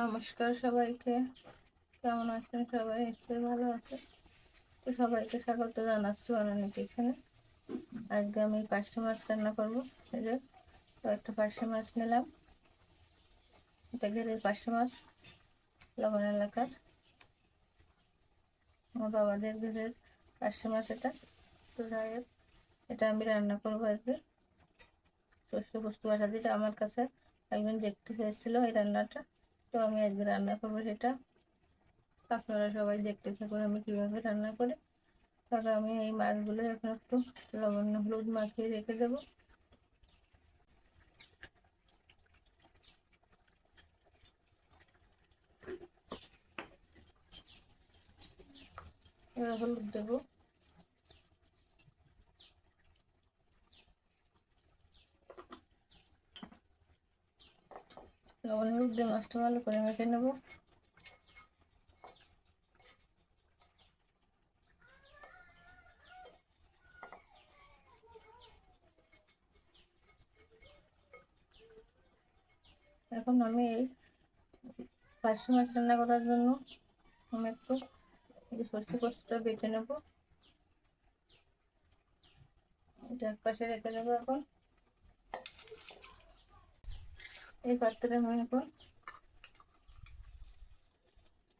নমস্কার সবাইকে। কেমন আছেন সবাই? নিশ্চয়ই ভালো আছে তো সবাইকে স্বাগত জানাচ্ছি অনলাইন কিচেনে। আজকে আমি পার্শে মাছ রান্না করব, এই যে কয়েকটা পার্শে মাছ নিলাম। এটা ঘেরের পার্শে মাছ, লবণ এলাকার। আমার বাবাদের ঘেরের পার্শে মাছ এটা। তো যাই এটা আমি রান্না করব আজকে। শস্য বস্তু বাসা দিটা আমার কাছে একজন দেখতে চেয়েছিলো এই রান্নাটা। তো আমি আজকে রান্না করব সেটা। আপনারা সবাই দেখতে থাকুন আমি কীভাবে রান্না করি। তাহলে আমি এই মাছগুলো এখন একটু লবণ হলুদ মাখিয়ে রেখে দেবো। হলুদ দেবো। লবণ, হলুদ দিয়ে মাছটা ভালো করে মেখে নেব। এখন আমি এই পার্শে মাছ রান্না করার জন্য আমি একটু সর্ষে পোস্তটা বেটে নেব। এটা এক পাশে রেখে দেবো এখন। এই পাত্রে আমি এখন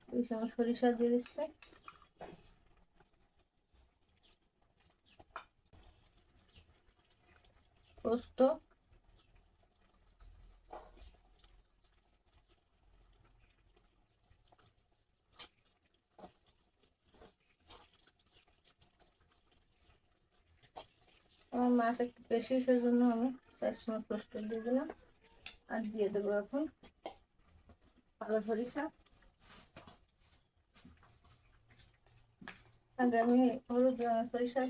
দুই চামচ সরিষা দিয়ে দিচ্ছি। পোস্ত। আমার মাছ একটু বেশি সেজন্য আমি চার সময় পোস্ত দিয়ে দিলাম। আর দিয়ে দেবো এখন কালো সরিষা। আগে আমি হলুদ সরিষা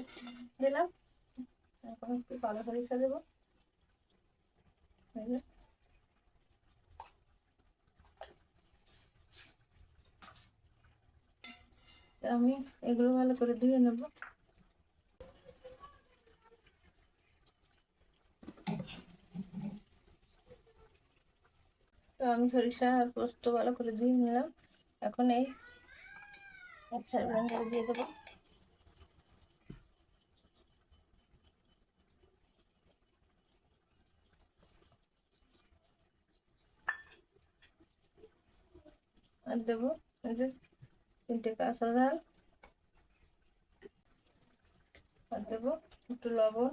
দিলাম। এখন একটু কালো সরিষা দেবো। আমি এগুলো ভালো করে ধুয়ে নেব। আমি সরিষা আর পোস্ত ভালো করে ধুয়ে নিলাম। এখন এই ব্লেন্ডারে দিয়ে দেবো। আর দেবো তিনটে কাঁচা ঝাল। আর দেবো একটু লবণ।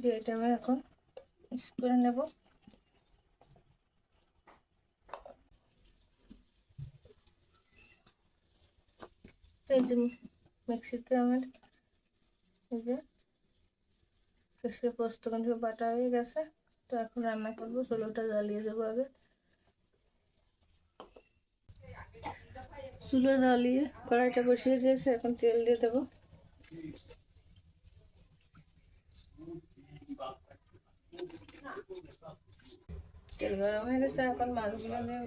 দিয়ে এটা আমি এখন মিক্স করে নেব। এই যে মিক্সিতে আমার এই যে সর্ষে পোস্ত কিন্তু বাটা হয়ে গেছে। তো এখন রান্না করব, চুলোটা জ্বালিয়ে দেবো আগে। চুলো জ্বালিয়ে কড়াইটা বসিয়ে দিয়েছে, এখন তেল দিয়ে দেবো। তেল গরম হয়ে গেছে এখন মাছগুলো দিয়ে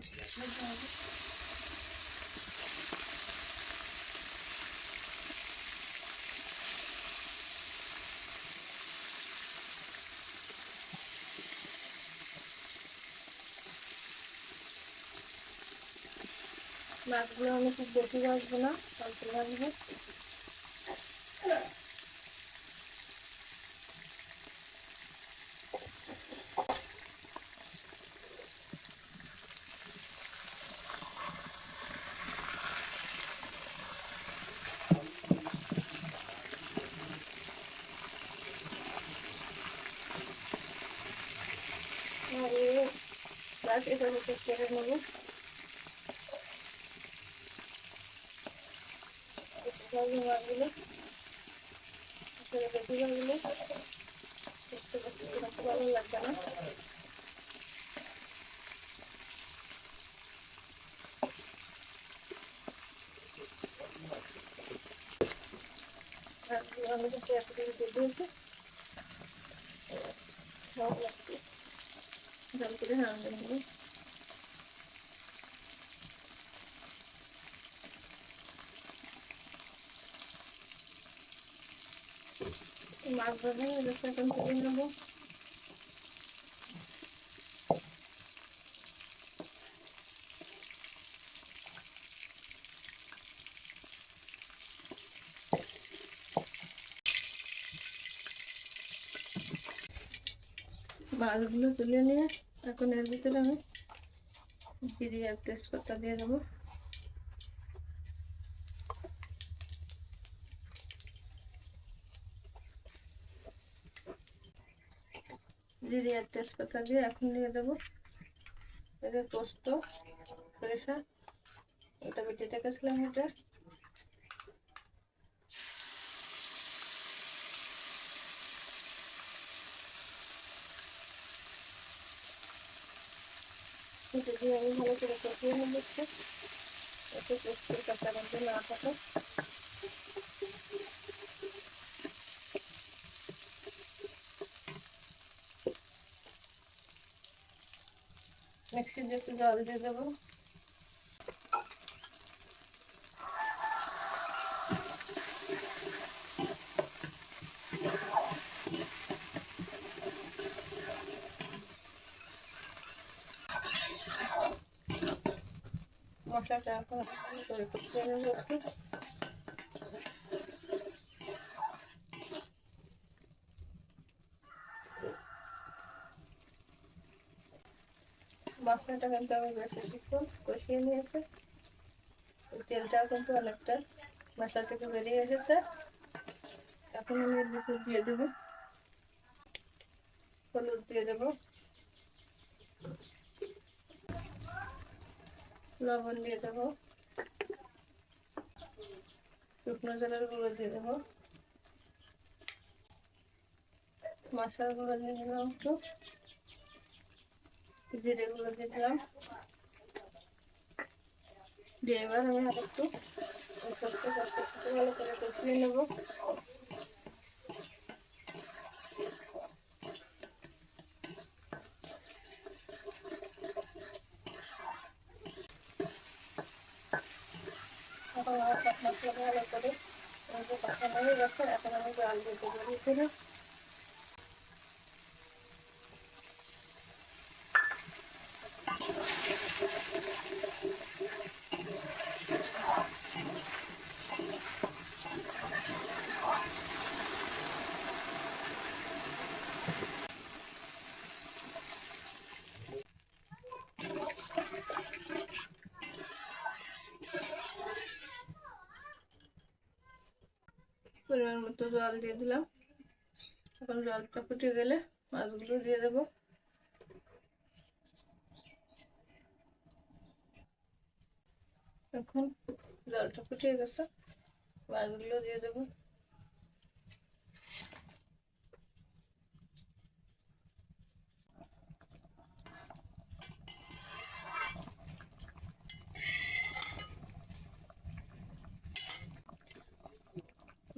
মাছগুলো আমি খুব বেশি ভাজবো না অল্প ভাজবো আর মাছ এটা কেটে নেব মাছগুলো বেশি মাছগুলো দেখতে পাচ্ছি ভালো লাগবে না আমাদের পেঁয়াজগুলো দিয়ে দিয়েছে সব লাগছে ঝাল করে রান্না হবে মাছ মাছগুলো তুলে নিয়ে এখন এর ভিতরে আমি জিরি আর তেজপাতা দিয়ে দেবো। জিরি আর তেজপাতা দিয়ে এখন দিয়ে দেবো। এদের পোস্ত, সরিষা, এটা বেটে রেখেছিলাম এটা। এটা দিয়ে আমি ভালো করে কষিয়ে নেব একটু এতে কাঁচা গন্ধ না থাকে। মিক্সি দিয়ে একটু জল দিয়ে দেবো। মশলাটা কিন্তু আমি বেশ কিছুক্ষণ কষিয়ে নিয়েছি। তেলটাও কিন্তু অনেকটা মশলা থেকে বেরিয়ে এসেছে। এখন আমি দিয়ে দেবো। হলুদ দিয়ে দেবো। লবণ দিয়ে দেবো। শুকনো জলের গুঁড়ো দিয়ে দেবো। মশলার গুঁড়ো দিয়ে দিলাম একটু। জিরে গুঁড়ো দিয়ে দিলাম। দিয়ে এবার আমি আর একটু ভালো করে কষিয়ে নেব এখন আমার সব মশলা ভালো করে এই যে কষানো এখন আমি জল দিতে পারি এখানে পরিমাণ মতো জল দিয়ে দিলাম। এখন জলটা ফুটে গেলে মাছগুলো দিয়ে দেবো। এখন জলটা ফুটে গেছে, মাছগুলো দিয়ে দেবো।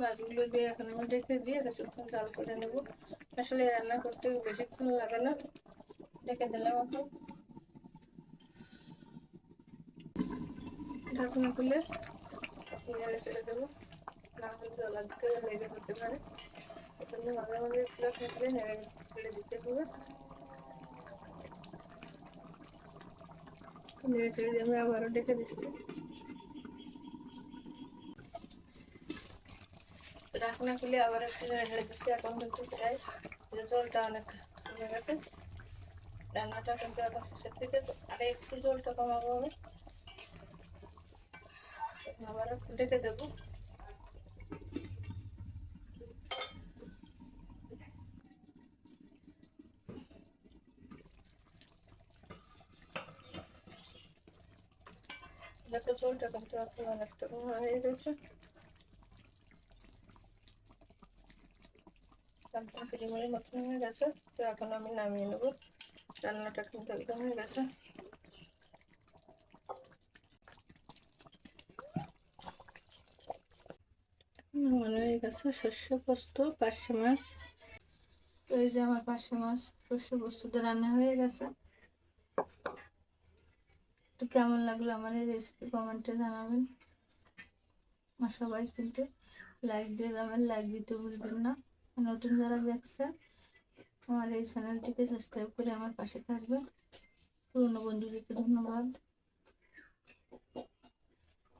মাছগুলো দিয়ে এখন আমি ডেকে দিয়ে কিছুক্ষণ জাল করে নেব। আসলে রান্না করতে বেশিক্ষণ লাগে না। ডেকে দিলাম এখন। ঢাকনা খুলে নেড়ে ছেড়ে দেবো না হলে জলা দিতে লেগে যেতে পারে। এজন্য মাঝে মাঝে একটু থাকলে নেড়ে ছেড়ে দিতে হবে। নেড়ে ছেড়ে দিয়ে আমি আবারও ডেকে দিচ্ছি। ঢাকনা খুলে আবার দিচ্ছি এখন কিন্তু প্রায় যে জলটা অনেক কমে গেছে। রান্নাটা কিন্তু এখন শেষের দিকে। আর একটু জলটা কমাবো আমি। আবার ডেকে দেবো। গ্যাসের জলটা কিন্তু এখন অনেকটা কমা হয়ে গেছে। একদম পরিমাণের মতন হয়ে গেছে, তো এখন আমি নামিয়ে নেব। রান্নাটা কিন্তু একদম হয়ে গেছে। মনে হয়ে গেছে। শস্য পোস্ত, পার্শে মাছ। এই যে আমার পার্শে মাছ, শস্য পোস্ততে রান্না হয়ে গেছে। তো কেমন লাগল আমার এই রেসিপি কমেন্টে জানাবেন। আর সবাই কিন্তু লাইক দিয়ে যাবেন লাইক দিতে ভুলবেন না। নতুন যারা দেখছে, আমার এই চ্যানেলটিকে সাবস্ক্রাইব করে আমার পাশে থাকবেন পুরনো বন্ধুদেরকে ধন্যবাদ।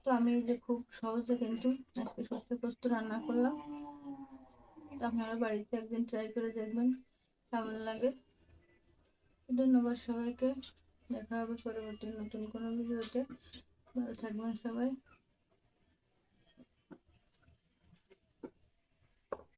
তো আমি যে খুব সহজে কিন্তু আজকে শস্য পোস্ত রান্না করলাম। তো আপনারা বাড়িতে একদিন ট্রাই করে দেখবেন কেমন লাগে। ধন্যবাদ সবাইকে। দেখা হবে পরবর্তী নতুন কোনো ভিডিওতে। ভালো থাকবেন সবাই।